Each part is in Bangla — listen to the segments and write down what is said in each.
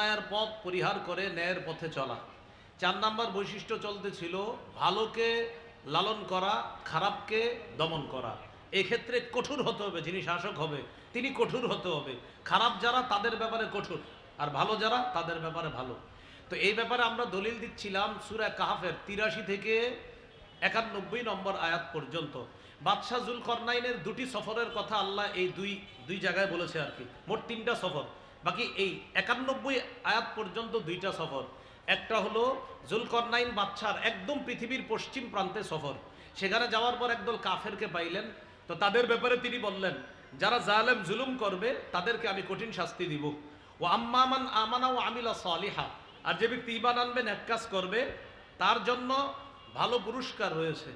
অন্যায়ের পথ পরিহার করে ন্যায়ের পথে চলা। চার নাম্বার বৈশিষ্ট্য চলতে ছিল ভালোকে লালন করা, খারাপকে দমন করা। এক্ষেত্রে কঠোর হতে হবে, যিনি শাসক হবে, তিনি কঠোর হতে হবে। খারাপ যারা, তাদের ব্যাপারে কঠোর, আর ভালো যারা, তাদের ব্যাপারে ভালো। তো এই ব্যাপারে আমরা দলিল দিচ্ছিলাম সুরা কাহাফের তিরাশি থেকে একানব্বই নম্বর আয়াত পর্যন্ত। বাদশাহ জুল করনাইনের দুটি সফরের কথা আল্লাহ এই দুই দুই জায়গায় বলেছে আর কি। মোট তিনটা সফর। বাকি এই একানব্বই আয়াত পর্যন্ত দুইটা সফর। একটা হলো জুলকরনাইন বাদশার একদম পৃথিবীর পশ্চিম প্রান্তে সফর। সেখানে যাওয়ার পর একদল কাফেরকে পাইলেন। তো তাদের ব্যাপারে তিনি বললেন, যারা জালেম জুলুম করবে, তাদেরকে আমি কঠিন শাস্তি দিব। ও আম্মামান আমানা ও আমিলা সালিহা। আর যে ব্যক্তি ইমান আনবে ন্যাক কাজ করবে, তার জন্য ভালো পুরস্কার রয়েছে।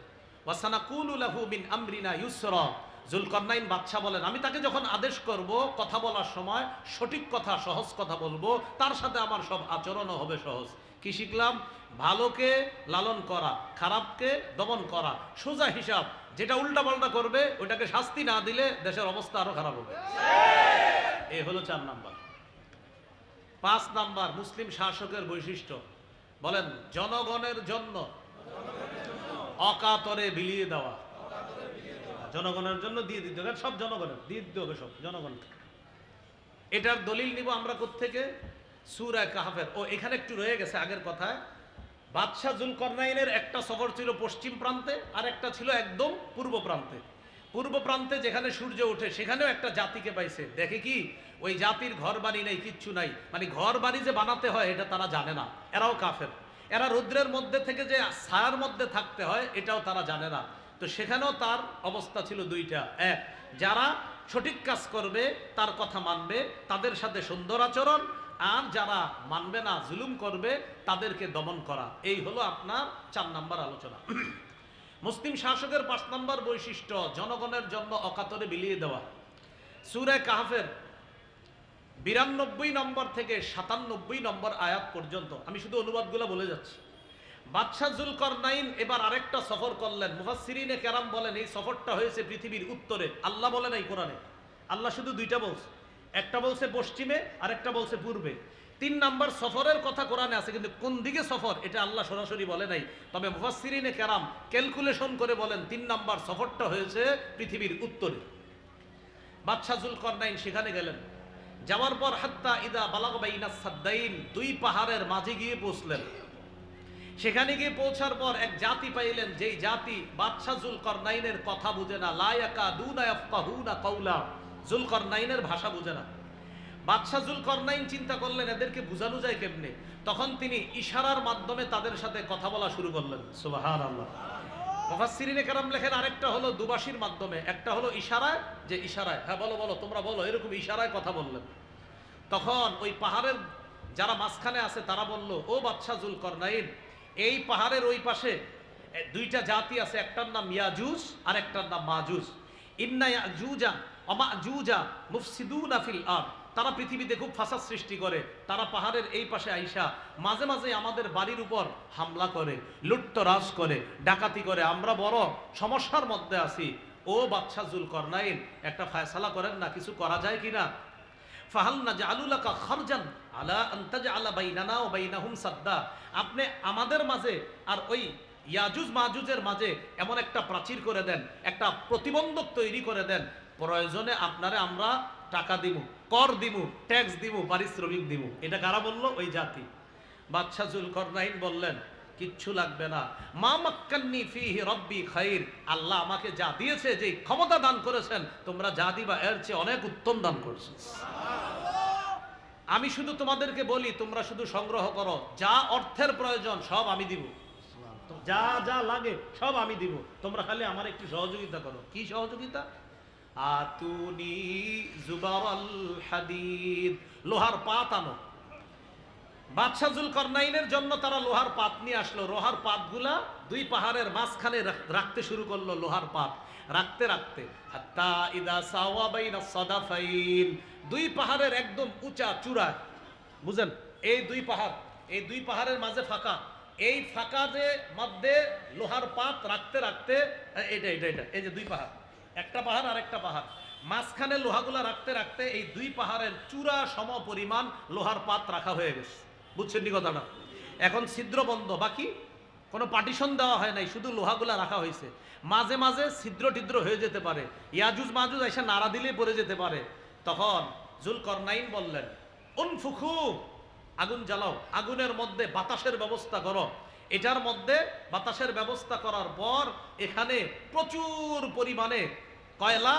ওয়াসানাকুলুলাহু মিন আমরিনা ইউসরা। জুলকরনাইন বাদশাহ বলেন, আমি তাকে যখন আদেশ করব কথা বলার সময় সঠিক কথা, সহজ কথা বলব, তার সাথে আমার সব আচরণও হবে সহজ। কি শিখলাম? ভালোকে লালন করা, খারাপকে দমন করা, সোজা হিসাব, যেটা উল্টা পাল্টা করবে, ওইটাকে শাস্তি না দিলে দেশের অবস্থা আরও খারাপ হবে। এ হলো চার নাম্বার। পাঁচ নাম্বার, মুসলিম শাসকের বৈশিষ্ট্য। বলেন, জনগণের জন্য অকাতরে বিলিয়ে দেওয়া। জনগণের জন্য দিয়ে দিতে হবে। সব জনগণের, দিয়ে দিতে হবে সব জনগণকে এটার দলিল নিব আমরা কোত্থেকে? সুরা কাহাফের। ও, এখানে একটু রয়ে গেছে আগের কথায়। বাদশাহ জুলকরনাইনের একটা সফর ছিল পশ্চিম প্রান্তে, আর একটা ছিল একদম পূর্ব প্রান্তে। পূর্ব প্রান্তে যেখানে সূর্য ওঠে, সেখানেও একটা জাতিকে পাইছে। দেখে কি? ওই জাতির ঘর বাড়ি নেই, কিচ্ছু নাই। মানে ঘর বাড়ি যে বানাতে হয়, এটা তারা জানে না। এরাও কাফের। এরা রৌদ্রের মধ্যে থেকে যে ছায়ার মধ্যে থাকতে হয়, এটাও তারা জানে না। তো সেখানেও তার অবস্থা ছিল দুইটা। এক, যারা সঠিক কাজ করবে, তার কথা মানবে, তাদের সাথে সুন্দর আচরণ, আর যারা মানবে না, জুলুম করবে, তাদেরকে দমন করা। এই হলো আপনার চার নাম্বার আলোচনা। মুসলিম শাসকের পাঁচ নম্বর বৈশিষ্ট্য, জনগণের জন্য অকাতরে বিলিয়ে দেওয়া। সুরে কাহাফের বিরানব্বই নম্বর থেকে সাতানব্বই নম্বর আয়াত পর্যন্ত, আমি শুধু অনুবাদগুলো বলে যাচ্ছি। বাদশাহ জুলকর নাইন এবার আরেকটা সফর করলেন। মুফাসিরিনে কেরাম বলেন, এই সফরটা হয়েছে পৃথিবীর উত্তরে। আল্লাহ বলেন এই কোরআনে। আল্লাহ শুধু দুইটা বলছে। একটা বলছে পশ্চিমে, আরেকটা বলছে পূর্বে। তিন নাম্বার সফরের কথা কোরআনে আছে, কিন্তু কোন দিকে সফর, এটা আল্লাহ সরাসরি বলে নাই। তবে মুফাসিরিনে কেরাম ক্যালকুলেশন করে বলেন, তিন নাম্বার সফরটা হয়েছে পৃথিবীর উত্তরে। বাদশাহ জুলকর নাইন সেখানে গেলেন। যাওয়ার পর হাত্তা ইদা বালাগবাইনা সাদ্দাইন, দুই পাহাড়ের মাঝে গিয়ে পৌঁছলেন। সেখানে গিয়ে পৌঁছার পর এক জাতি পাইলেন, যেই জাতি বাদশাহ জুলকর নাইনের কথা বুঝে না। লায়াকা দুনা কৌলা জুলকর নাইনের ভাষা বুঝে না। বাদশাহ জুলকর নাইন চিন্তা করলেন, এদেরকে বুঝানো যায় কেমনে? তখন তিনি ইশারার মাধ্যমে তাদের সাথে কথা বলা শুরু করলেন। সুবাহান আল্লাহ মুফাসসিরিনে কারাম লেখেন, আরেকটা হলো দুবাসীর মাধ্যমে। একটা হলো ইশারায়, যে ইশারায় হ্যাঁ বলো বলো, তোমরা বলো, এরকম ইশারায় কথা বললেন। তখন ওই পাহাড়ের যারা মাঝখানে আছে, তারা বলল, ও বাদশাহ জুলকর নাইন এই পাহাড়ের ওই পাশে দুইটা জাতি আছে, একটার নাম ইয়াজুজ আর একটার নাম মাজুজ। ইন্না অমাজুজা মুফসিদুনা ফিল আর তারা পৃথিবীতে খুব ফাসাদ সৃষ্টি করে। তারা পাহাড়ের এই পাশে আইসা মাঝে মাঝে আমাদের বাড়ির উপর হামলা করে, লুট্তরাজ করে, ডাকাতি করে। আমরা বড় সমস্যার মধ্যে আছি। ও বাদশাহ জুল করনাইন একটা ফায়সালা করেন না, কিছু করা যায় কিনা? ফাহাল না জালুলাকা খরজান আলা আন্তাজ আলা বাইনানা ও বাইনাহুম সাদ্দা। আপনি আমাদের মাঝে আর ওই ইয়াজুজ মাহুজের মাঝে এমন একটা প্রাচীর করে দেন, একটা প্রতিবন্ধক তৈরি করে দেন, প্রয়োজনে আপনারে আমরা টাকা দিব কর দিব ট্যাক্স দিব পারিশ্রমিক দিব এটা কারা বলল? ওই জাতি। বাদশাহ জুলকরনাইন বললেন, কিচ্ছু লাগবে না। মা মাক্কান্নি ফিহি রব্বি খাইর। আল্লাহ আমাকে যা দিয়েছে যে ক্ষমতা দান করেছেন, তোমরা যা দিবা, এর চেয়ে অনেক উত্তম দান করেছে। আমি শুধু তোমাদেরকে বলি, তোমরা শুধু সংগ্রহ করো। যা অর্থের প্রয়োজন, সব আমি দিব। যা যা লাগে, সব আমি দিব। তোমরা খালি আমার একটু সহযোগিতা করো। কি সহযোগিতা? আতুনি জুবারাল হাদিদ। লোহার পাত আনো। বাদশাহ জুলকরনাইনের জন্য তারা লোহার পাত নিয়ে আসলো। লোহার পাতগুলা দুই পাহাড়ের মাঝখানে রাখ- রাখতে শুরু করল লোহার পাত। রাখতে রাখতে, হাত্তা ইদা সাওয়া বাইনা সাদাফাইন, দুই পাহাড়ের একদম উঁচা চূড়ায়, বুঝেন? এই দুই পাহাড়, এই দুই পাহাড়ের মাঝে ফাঁকা, এই ফাঁকা যে মধ্যে লোহার পাত রাখতে রাখতে এটা এটা এটা এই যে দুই পাহাড়, একটা পাহাড় আর একটা পাহাড়, মাঝখানে লোহাগুলা রাখতে রাখতে এই দুই পাহাড়ের চূড়া সম পরিমাণ লোহার পাত রাখা হয়ে গেছে, বুঝছেন নি কথাটা? এখন ছিদ্র বন্ধ, বাকি কোনো পার্টিশন দেওয়া হয় নাই, শুধু লোহাগুলা রাখা হয়েছে। মাঝে মাঝে ছিদ্র টিদ্র হয়ে যেতে পারে। ইয়াজুজ মাজুজ এসে নাড়া দিলে পড়ে যেতে পারে। তখন জুল করনাইন বললেন উন উনফুখু, আগুন জ্বালাও। আগুনের মধ্যে বাতাসের ব্যবস্থা করো। এটার মধ্যে বাতাসের ব্যবস্থা করার পর এখানে প্রচুর পরিমাণে কয়লা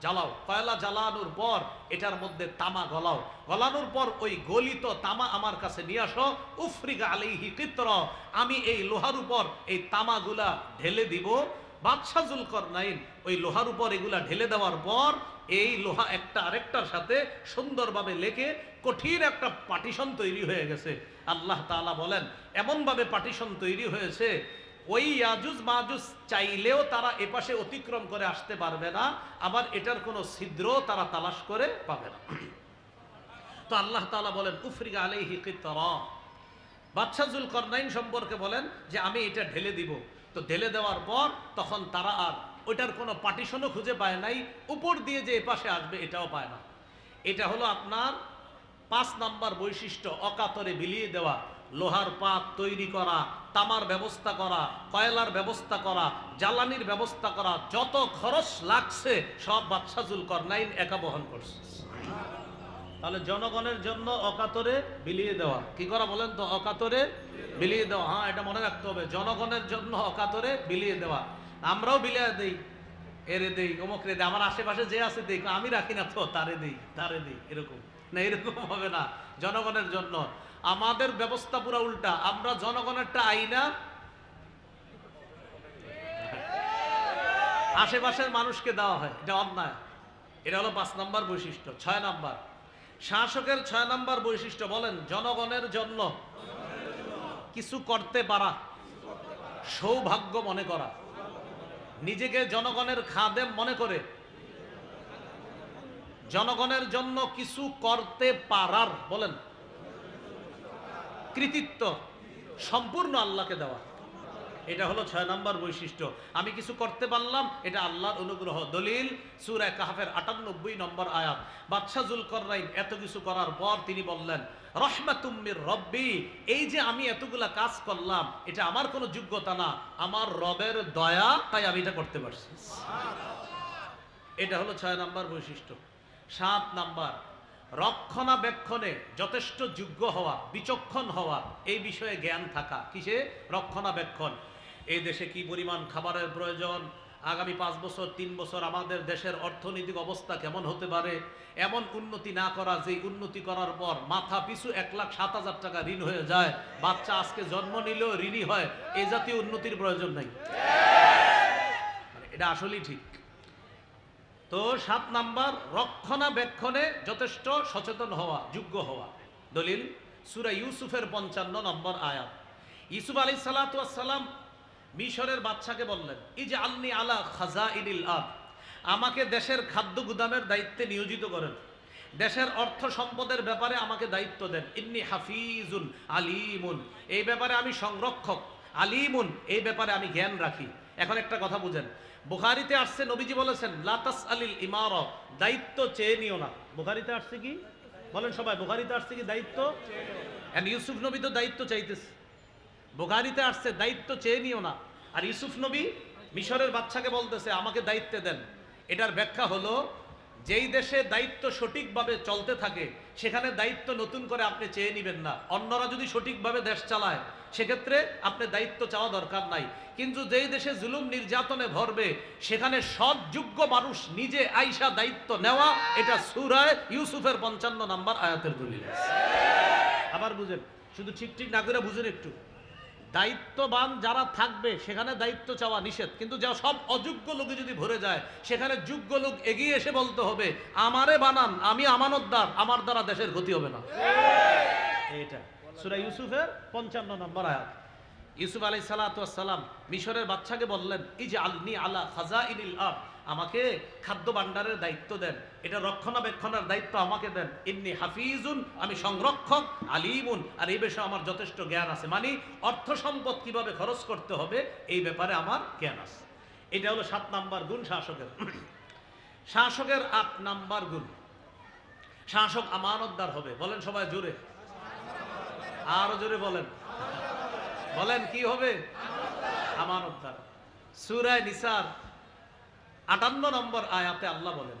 জ্বালাও। কয়লা জ্বালানোর পর এটার মধ্যে তামা গলাও। গলানোর পর ওই গলিত তামা আমার কাছে নিয়ে আসো। উফরিকা আলিহি কিত্র। আমি এই লোহার উপর এই তামাগুলা ঢেলে দিব। বাদশাজুল করনাইন ওই লোহার উপর এগুলা ঢেলে দেওয়ার পর এই লোহা একটা আরেকটার সাথে সুন্দরভাবে লেগে কঠিন একটা পার্টিশন তৈরি হয়ে গেছে। আল্লাহ তাআলা বলেন, এমনভাবে পার্টিশন তৈরি হয়েছে ওই ইয়াজুজ মাজুজ চাইলেও তারা এপাশে অতিক্রম করে আসতে পারবে না, আবার এটার কোনো ছিদ্র তারা তালাশ করে পাবে না। তো আল্লাহ তাআলা বলেন উফরিকা আলাইহি কিতরা। বাদশাহুল করনাইন সম্পর্কে বলেন যে, আমি এটা ঢেলে দিব। তো ঢেলে দেওয়ার পর তখন তারা আর ওইটার কোনো পার্টিশনও খুঁজে পায় নাই, উপর দিয়ে যে এপাশে আসবে এটাও পায় না। এটা হলো আপনার পাঁচ নাম্বার বৈশিষ্ট্য, অকাতরে বিলিয়ে দেওয়া। লোহার পাত তৈরি করা, তামার ব্যবস্থা করা, কয়লার ব্যবস্থা করা, জ্বালানির ব্যবস্থা করা, যত খরচ লাগছে, সব বাদশাহুল করনাইন একা বহন করছে। তাহলে জনগণের জন্য অকাতরে বিলিয়ে দেওয়া। কি করা বলেন তো? অকাতরে বিলিয়ে দেওয়া। হ্যাঁ এটা মনে রাখতে হবে। জনগণের জন্য অকাতরে বিলিয়ে দেওয়া। আমরাও বিলিয়ে দেই, এরে দেই, অমুক রে দেই, আমার আশেপাশে যে আছে দেই, আমি রাখি না তো, তারে দেই তারে দেই, এরকম। না, এরকম হবে না। জনগণের জন্য। আমাদের ব্যবস্থা পুরো উল্টা। আমরা জনগণের জনগণেরটা আইনা। আশেপাশের মানুষকে দেওয়া হয়, এটা অন্যায়। এটা হলো পাঁচ নাম্বার বৈশিষ্ট্য, ছয় নাম্বার। শাসকের ছয় নাম্বার বৈশিষ্ট্য বলেন, জনগণের জন্য কিছু করতে পারা, সৌভাগ্য মনে করা। নিজেকে জনগণের খাদেম মনে করে। জনগণের জন্য কিছু করতে পারার, বলেন। কৃতিত্ব সম্পূর্ণ আল্লাহকে দেওয়া। এটা হলো ছয় নম্বর বৈশিষ্ট্য। আমি কিছু করতে পারলাম, এটা আল্লাহর অনুগ্রহ। দলিল সুরায় কাহাফের আটানব্বই নম্বর আয়াত। বাদশাহ জুলকরনাইন এত কিছু করার পর তিনি বললেন রহমাতুম্মির রব্বি, এই যে আমি এতগুলা কাজ করলাম, এটা আমার কোনো যোগ্যতা না। আমার রবের দয়া, তাই আমি এটা করতে পারছি। এটা হলো ছয় নম্বর বৈশিষ্ট্য। সাত নাম্বার রক্ষণাবেক্ষণে যথেষ্ট যোগ্য হওয়া, বিচক্ষণ হওয়া, এই বিষয়ে জ্ঞান থাকা। কিসে? রক্ষণাবেক্ষণ। এই দেশে কি পরিমাণ খাবারের প্রয়োজন? আগামী পাঁচ বছর, তিন বছর আমাদের দেশের অর্থনৈতিক অবস্থা কেমন হতে পারে? এমন উন্নতি না করা যে উন্নতি করার পর মাথা পিছু এক লাখ সাত হাজার টাকা ঋণ হয়ে যায়, বাচ্চা আজকে জন্ম নিলেও ঋণই হয় এই জাতীয় উন্নতির প্রয়োজন নাই। মানে এটা আসলেই ঠিক। তো সাত নাম্বার, রক্ষণাবেক্ষণে যথেষ্ট সচেতন হওয়া, যোগ্য হওয়া। দলিল, সুরা ইউসুফের পঞ্চান্ন নম্বর আয়াত। ইউসুফ আলী সালাতাম মিশরের বাচ্চাকে বললেন এই যে আল্নি আলা খাজা ইনিল আব আমাকে দেশের খাদ্য গুদামের দায়িত্বে নিয়োজিত করেন। দেশের অর্থ সম্পদের ব্যাপারে আমাকে দায়িত্ব দেন। ইন্নি হাফিজুন আলিমুন। এই ব্যাপারে আমি সংরক্ষক। আলিমুন, এই ব্যাপারে আমি জ্ঞান রাখি। এখন একটা কথা বুঝেন। বুখারিতে আসছে, নবীজি বলেছেন লাতাস আলিল ইমার দায়িত্ব চেয়ে নিও না। বুখারিতে আসছে কি? বলেন সবাই, বুখারিতে আসছে কি দায়িত্ব? And ইউসুফ নবী তো দায়িত্ব চাইতেছে। বুখারিতে আসছে, দায়িত্ব চেয়ে নিও না। আর ইউসুফ নবী মিশরের বাচ্চাকে বলতেছে, আমাকে দায়িত্ব দেন। এটার ব্যাখ্যা হলো, যেই দেশে দায়িত্ব সঠিকভাবে চলতে থাকে, সেখানে দায়িত্ব নতুন করে আপনি চেয়ে নেবেন না। অন্যরা যদি সঠিকভাবে দেশ চালায় সেক্ষেত্রে আপনি দায়িত্ব চাওয়া দরকার নাই। কিন্তু যেই দেশে জুলুম নির্যাতনে ভরবে, সেখানে সৎ, যোগ্য মানুষ নিজে আইসা দায়িত্ব নেওয়া, এটা সুরায় ইউসুফের পঞ্চান্ন নাম্বার আয়াতের দলিল আবার বুঝেন, শুধু ঠিক ঠিক না করে বুঝেন একটু। দায়িত্ববান যারা থাকবে, সেখানে দায়িত্ব চাওয়া নিষেধ। কিন্তু যা সব অযোগ্য লোকে যদি ভরে যায়, সেখানে যোগ্য লোক এগিয়ে এসে বলতে হবে, আমারে বানান, আমি আমানতদার, আমার দ্বারা দেশের ক্ষতি হবে না। এটা সুরা ইউসুফের পঞ্চান্ন নম্বর আয়াত। ইউসুফ আলাই সালাতাম মিশরের বাচ্চাকে বললেন এই যে আলনি আলা খাজা ইনিল আব আমাকে খাদ্য ভাণ্ডারের দায়িত্ব দেন। এটা রক্ষণাবেক্ষণের দায়িত্ব আমাকে দেন। ইন্নি হাফিজুন আমি সংরক্ষক আলিমুন। আর এই বিষয়ে আমার যথেষ্ট জ্ঞান আছে। মানে অর্থ সম্পদ কীভাবে খরচ করতে হবে এই ব্যাপারে আমার জ্ঞান আছে। এটা হলো সাত নাম্বার গুণ শাসকের। শাসকের আট নাম্বার গুণ। শাসক আমানতদার হবে। বলেন সবাই জোরে। আরও জোরে বলেন। বলেন, কি হবে? আমানতদার সুরায় নিসার, আটান্ন নম্বর আয়াতে আল্লাহ বলেন,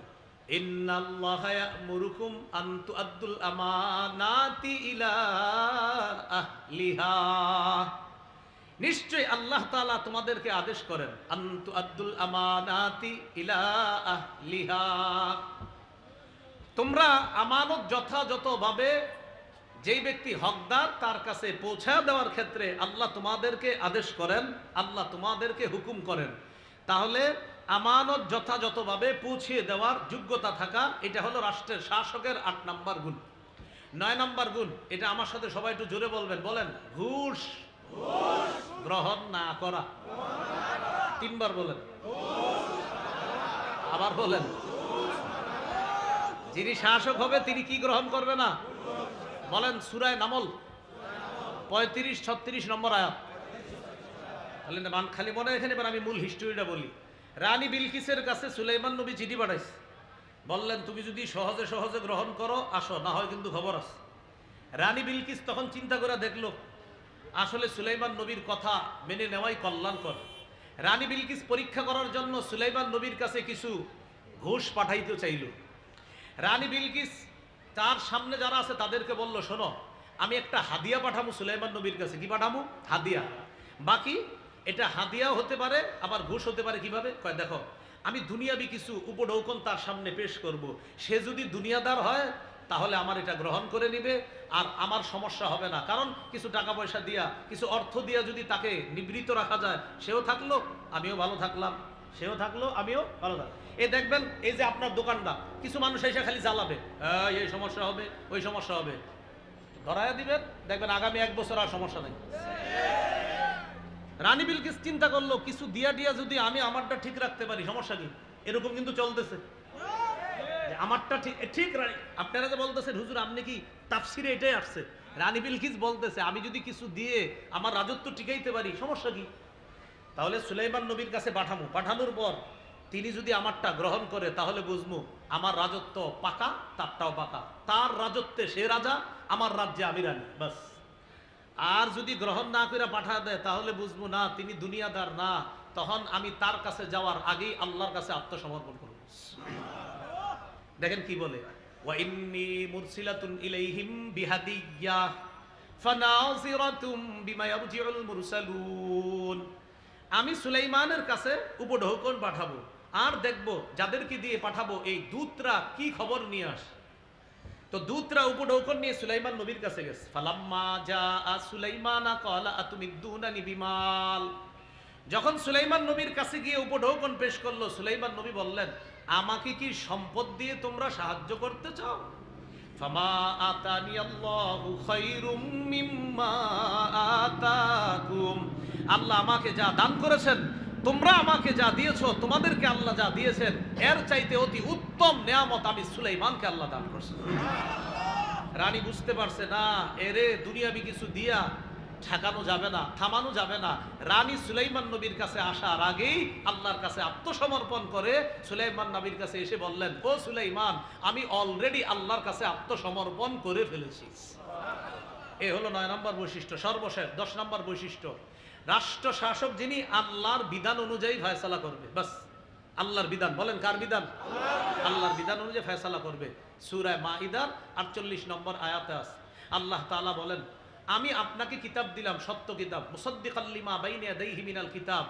ইন্নাল্লাহা ইয়া'মুরুকুম আন তুআদ্দুল আমানাতি ইলা নিশ্চয় আল্লাহ তাআলা তোমাদেরকে আদেশ করেন, আন তুআদ্দুল আমানাতি ইলা তোমরা আমানত যথাযথভাবে যেই ব্যক্তি হকদার, তার কাছে পৌঁছা দেওয়ার ক্ষেত্রে আল্লাহ তোমাদেরকে আদেশ করেন, আল্লাহ তোমাদেরকে হুকুম করেন। তাহলে আমানত যথাযথভাবে পৌঁছিয়ে দেওয়ার যোগ্যতা থাকা, এটা হলো রাষ্ট্রের শাসকের আট নাম্বার গুণ। নয় নাম্বার গুণ, এটা আমার সাথে সবাই একটু জোরে বলবেন, বলেন, ঘুষ। গ্রহণ না করা। তিনবার বলেন। আবার বলেন। যিনি শাসক হবে, তিনি কি গ্রহণ করবে না? বলেন সুরায় নামল। পঁয়ত্রিশ, ছত্রিশ নম্বর আয়াত। তাহলে মান- খালি মনে এখানে এবার আমি মূল হিস্টোরিটা বলি। রানী বিলকিসের কাছে সুলাইমান নবী চিঠি পাঠাইছে। বললেন, তুমি যদি সহজে সহজে গ্রহণ করো, আসো, না হয় কিন্তু খবর আছে। রানী বিলকিস তখন চিন্তা করে দেখল, আসলে সুলাইমান নবীর কথা মেনে নেওয়াই কল্যাণকর। রানী বিলকিস পরীক্ষা করার জন্য সুলাইমান নবীর কাছে কিছু ঘুষ পাঠাইতে চাইল। রানী বিলকিস তার সামনে যারা আছে তাদেরকে বলল, শোনো, আমি একটা হাদিয়া পাঠাবো সুলাইমান নবীর কাছে। কি পাঠাবো হাদিয়া। বাকি, এটা হাদিয়াও হতে পারে, আবার ঘুষ হতে পারে, কীভাবে? কয়, দেখো, আমি দুনিয়াবি কিছু উপঢৌকন তার সামনে পেশ করব। সে যদি দুনিয়াদার হয়, তাহলে আমার এটা গ্রহণ করে নিবে, আর আমার সমস্যা হবে না। কারণ কিছু টাকা পয়সা দিয়া, কিছু অর্থ দিয়া যদি তাকে নিবৃত রাখা যায়, সেও থাকল, আমিও ভালো থাকলাম। সেও থাকল আমিও ভালো থাকলাম। এই দেখবেন এই যে আপনার দোকানটা কিছু মানুষ এসে খালি জ্বালাবে। "এই, সমস্যা হবে ওই সমস্যা হবে। ধরাইয়া দিবেন দেখবেন আগামী এক বছর আর সমস্যা নেই। রানী বিলকিস চিন্তা করল কিছু দিয়া দিয়া যদি আমি আমারটা ঠিক রাখতে পারি সমস্যা কি? এরকম কিন্তু চলতেছে। আমারটা ঠিক ঠিক আপনারা যে বলতেছেন হুজুর আপনি কি তাফসিরে এটাই আসছে? রানী বিলকিস বলতেছে আমি যদি কিছু দিয়ে আমার রাজত্ব টিকাইতে পারি সমস্যা কি? তাহলে সুলাইমান নবীর কাছে পাঠামু। পাঠানোর পর তিনি যদি আমারটা গ্রহণ করে, তাহলে বুঝব আমার রাজত্ব পাকা, তারটাও পাকা। তার রাজত্বে সে রাজা, আমার রাজ্যে আমি রানী বাস আর যদি গ্রহণ না করে পাঠা দেয়, তাহলে বুঝব না, তিনি দুনিয়াদার, না। তখন আমি তার কাছে যাওয়ার আগেই আল্লাহর কাছে আত্মসমর্পণ করব। দেখেন কি বলে, ওয়া ইন্নী মুরসিলাতুন ইলাইহিম আমি সুলাইমানের কাছে উপঢৌকন পাঠাবো আর দেখব যাদেরকে দিয়ে পাঠাবো এই দূতরা কি খবর নিয়ে আসে। তো দূতরা উপঢৌকন নিয়ে সুলাইমান নবীর কাছে গেছে। ফালাম্মা যা আ সুলাইমানা কলা আতুমিদ্দুনানি বিমাল। যখন সুলাইমান নবীর কাছে গিয়ে উপঢৌকন পেশ করল, সুলাইমান নবী বললেন, আমাকে কি সম্পদ দিয়ে তোমরা সাহায্য করতে চাও? আল্লাহ আমাকে যা দান করেছেন, তোমরা আমাকে যা দিয়েছ, তোমাদেরকে আল্লাহ যা দিয়েছেন, এর চাইতে অতি উত্তম নেয়ামত আমি সুলাইমানকে আল্লাহ দান করছি। রানী বুঝতে পারছে, না, এরে দুনিয়াবি কিছু দিয়া ঠেকানো যাবে না, থামানো যাবে না। রানী সুলাইমান নবীর কাছে আসার আগেই আল্লাহর কাছে আত্মসমর্পণ করে সুলাইমান নবীর কাছে এসে বললেন, ও সুলাইমান, আমি অলরেডি আল্লাহর কাছে আত্মসমর্পণ করে ফেলেছি। এ হলো নয় নম্বর বৈশিষ্ট্য, সর্বশেষ, দশ নম্বর বৈশিষ্ট্য। রাষ্ট্র শাসক যিনি, আল্লাহর বিধান অনুযায়ী ফয়সালা করবে। বাস, আল্লাহর বিধান, বলেন কার বিধান? আল্লাহর বিধান অনুযায়ী ফয়সালা করবে। সুরায় মাইদার আটচল্লিশ নম্বর আয়াতে আস আল্লাহ তাআলা বলেন আমি আপনাকে কিতাব দিলাম, সত্য কিতাব। মুসদ্দিকাল্লিমা বাইনে দেইহি মিনাল কিতাব।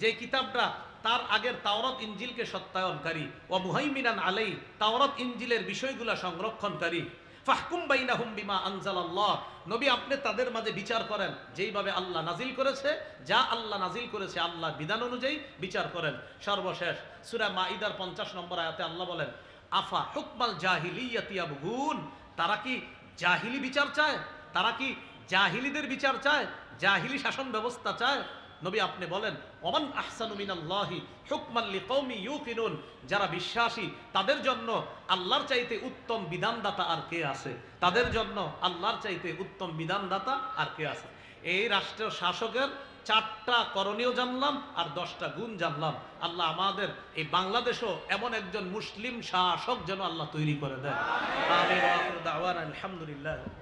যে কিতাবটা তার আগের তাওরাত ইঞ্জিলকে সত্যায়নকারী ও মুহাইমিনান আলাই তাওরাত ইঞ্জিলের বিষয়গুলা সংরক্ষণকারী। ফাহকুম বাইনাহুম বিমা আনজালাল্লাহ। নবী, আপনি তাদের মাঝে বিচার করেন, যেইভাবে আল্লাহ নাজিল করেছে, যা আল্লাহ নাজিল করেছে আল্লাহ বিধান অনুযায়ী বিচার করেন। সর্বশেষ, সূরা মাইদার 50 নম্বর আয়াতে আল্লাহ বলেন, আফা হুকমাল জাহিলিয়াতি আবগুন তারা কি জাহিলি বিচার চায়? তারা কি জাহিলিদের বিচার চায়, জাহিলি শাসন ব্যবস্থা চায়। নবী আপনি বলেন, ওমান আহসানু মিনাল্লাহি হুকমান লিকৌমি ইউকিনুন। যারা বিশ্বাসী, তাদের জন্য আল্লাহর চাইতে উত্তম বিধানদাতা আর কে আছে? তাদের জন্য আল্লাহর চাইতে উত্তম বিধানদাতা আর কে আছে? এই রাষ্ট্রের শাসকের চারটা করণীয় জানলাম আর দশটা গুণ জানলাম। আল্লাহ আমাদের, এই বাংলাদেশও এমন একজন মুসলিম শাসক যেন আল্লাহ তৈরি করে দেয়। আলহামদুলিল্লাহ।